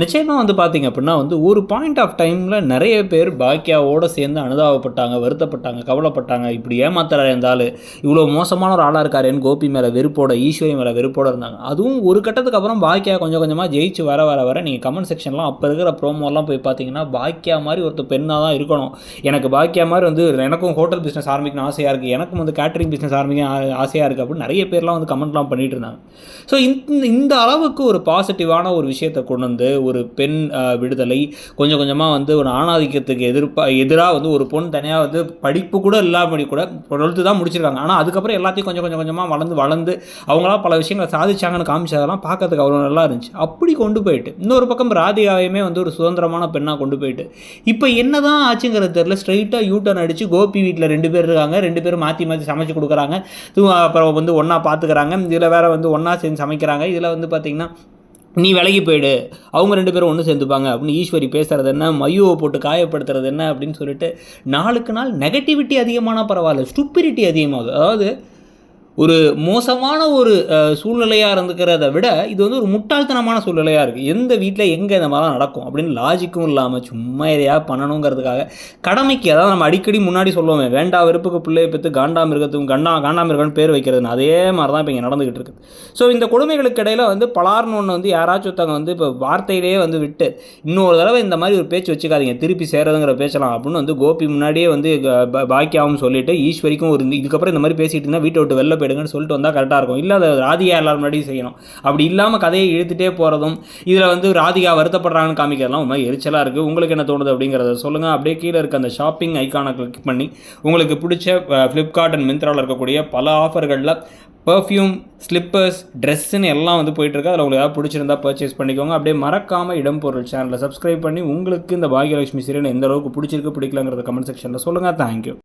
நிச்சயமாக வந்து பார்த்தீங்க அப்படின்னா வந்து ஒரு பாயிண்ட் ஆஃப் டைமில் நிறைய பேர் பாக்கியாவோட சேர்ந்து அனுதாபப்பட்டாங்க வருத்தப்பட்டாங்க கவலைப்பட்டாங்க. இப்படி ஏமாத்துறாரு இருந்தாலும் இவ்வளோ மோசமான ஒரு ஆளாக இருக்காருன்னு கோபி மேலே வெறுப்போட ஈஸ்வரி மேலே வெறுப்போட இருந்தாங்க. அதுவும் ஒரு கட்டத்துக்கு அப்புறம் பாக்கியா கொஞ்சம் கொஞ்சமாக ஜெயிச்சு வர வர வர நீங்கள் கமெண்ட் செக்ஷன்லாம் அப்போ இருக்கிற ப்ரோமோலாம் போய் பார்த்தீங்கன்னா பாக்கியா மாதிரி ஒருத்தர் பெண்ணாக தான் இருக்கணும். எனக்கு பாக்கியா மாதிரி வந்து எனக்கும் ஹோட்டல் பிஸ்னஸ் ஆரம்பிக்கணும் ஆசையாக இருக்குது எனக்கும் வந்து கேட்டரிங் பிஸ்னஸ் ஆரம்பிக்க ஆசையாக இருக்குது அப்படின்னு நிறைய பேர்லாம் வந்து கமெண்ட்லாம் பண்ணிட்டு இருந்தாங்க. ஸோ இந்த இந்த அளவுக்கு ஒரு பாசிட்டிவான ஒரு விஷயத்தை கொண்டு வந்து ஒரு பெண் விடுதலை. கொஞ்சம் கொஞ்சமாக வந்து ஒரு ஆணாதிக்கத்துக்கு எதிர்ப்பா எதிராக வந்து ஒரு பொண்ணு தனியாக வந்து படிப்பு கூட இல்லாமடி கூட டுவெல்த்து தான் முடிச்சிருக்காங்க. ஆனால் அதுக்கப்புறம் எல்லாத்தையும் கொஞ்சம் கொஞ்சம் கொஞ்சமாக வளர்ந்து வளர்ந்து அவங்களா பல விஷயங்களை சாதிச்சாங்கன்னு காமிச்சதெல்லாம் பார்க்கறதுக்கு அவ்வளோ நல்லா இருந்துச்சு. அப்படி கொண்டு போயிட்டு இன்னொரு பக்கம் ராதிகாவையுமே வந்து ஒரு சுதந்திரமான பெண்ணாக கொண்டு போயிட்டு இப்போ என்ன தான் ஆச்சுங்கிறது தெரியல. ஸ்ட்ரைட்டாக டர்ன் அடித்து கோபி வீட்டில் ரெண்டு பேர் இருக்காங்க. ரெண்டு பேரும் மாற்றி மாற்றி சமைச்சு கொடுக்குறாங்க. அப்புறம் வந்து ஒன்றா பார்த்துக்கிறாங்க இதில் வேறு வந்து ஒன்றா சேர்ந்து சமைக்கிறாங்க. இதில் வந்து பார்த்திங்கன்னா நீ விலகி போயிடு. அவங்க ரெண்டு பேரும் ஒன்று சேர்ந்துப்பாங்க. அப்படின்னு ஈஸ்வரி பேசுகிறது என்ன? மையுவை போட்டு காயப்படுத்துறது என்ன? அப்படின்னு சொல்லிட்டு நாளுக்கு நாள் நெகட்டிவிட்டி அதிகமான பரவாயில்ல. ஸ்டூப்பிரிட்டி அதிகமாகுது. அதாவது ஒரு மோசமான ஒரு சூழ்நிலையாக இருந்துக்கிறத விட இது வந்து ஒரு முட்டாள்தனமான சூழ்நிலையாக இருக்குது எந்த வீட்டில் எங்கே இந்த மாதிரிலாம் நடக்கும் அப்படின்னு லாஜிக்கும் இல்லாமல் சும்மா எதையா பண்ணணுங்கிறதுக்காக கடமைக்கு அதாவது நம்ம அடிக்கடி முன்னாடி சொல்லுவோமே வேண்டா வெறுப்புக்கு பிள்ளையை பெற்று காண்டா மிருகத்துக்கும் கண்டா காண்டா மிருகம்னு பேர் வைக்கிறதுன்னு அதே மாதிரி தான் இப்போ இங்கே நடந்துகிட்டு இருக்குது. ஸோ இந்த கொடுமைகளுக்கு இடையில வந்து பலார்னு ஒன்று வந்து யாராச்சும் ஒருத்தவங்க வந்து இப்போ வார்த்தையிலேயே வந்து விட்டு இன்னொரு தடவை இந்த மாதிரி ஒரு பேச்சு வச்சுக்காதீங்க திருப்பி சேரதுங்கிற பேசலாம் அப்படின்னு வந்து கோபி முன்னாடியே வந்து பாக்கியாவும் சொல்லிட்டு ஈஸ்வரிக்கும் ஒரு இதுக்கப்புறம் இந்த மாதிரி பேசிட்டு இருந்தால் வீட்டை விட்டு வெளில போயிடுங்கன்னு சொல்லிட்டு வந்தால் கரெக்டாக இருக்கும். இல்லை அதை ராதிகா எல்லாரும் முன்னாடியும் செய்யணும். அப்படி இல்லாமல் கதையை இழுத்துட்டே போகிறதும் இதில் வந்து ராதிகா வருத்தப்படுறாங்கன்னு காமிக்கிறதுலாம் ஒரு மாதிரி எரிச்சலாக இருக்குது உங்களுக்கு என்ன தோணுது அப்படிங்கிறத சொல்லுங்கள் அப்படியே கீழே இருக்க அந்த ஷாப்பிங் ஐக்கானை கிளிக் பண்ணி உங்களுக்கு பிடிச்ச ஃப்ளிப்கார்ட் அண்ட் மிந்த்ராவில் இருக்கக்கூடிய பல ஆஃபர்களில் பர்ஃப்யூம் ஸ்லிப்பர்ஸ் ட்ரெஸ்ஸுன்னு எல்லாம் வந்து போயிட்டுருக்கு அதில் உங்களுக்கு ஏதாவது பிடிச்சிருந்தா பர்ச்சேஸ் பண்ணிக்கோங்க. அப்படியே மறக்காமல் இடம் பொருள் சேனலை சப்ஸ்கிரைப் பண்ணி உங்களுக்கு இந்த பாகியலட்சுமி சீரியல் எந்த அளவுக்கு பிடிச்சிருக்கு பிடிக்கலங்கிறத கமெண்ட் செக்ஷனில் சொல்லுங்கள் தேங்க்யூ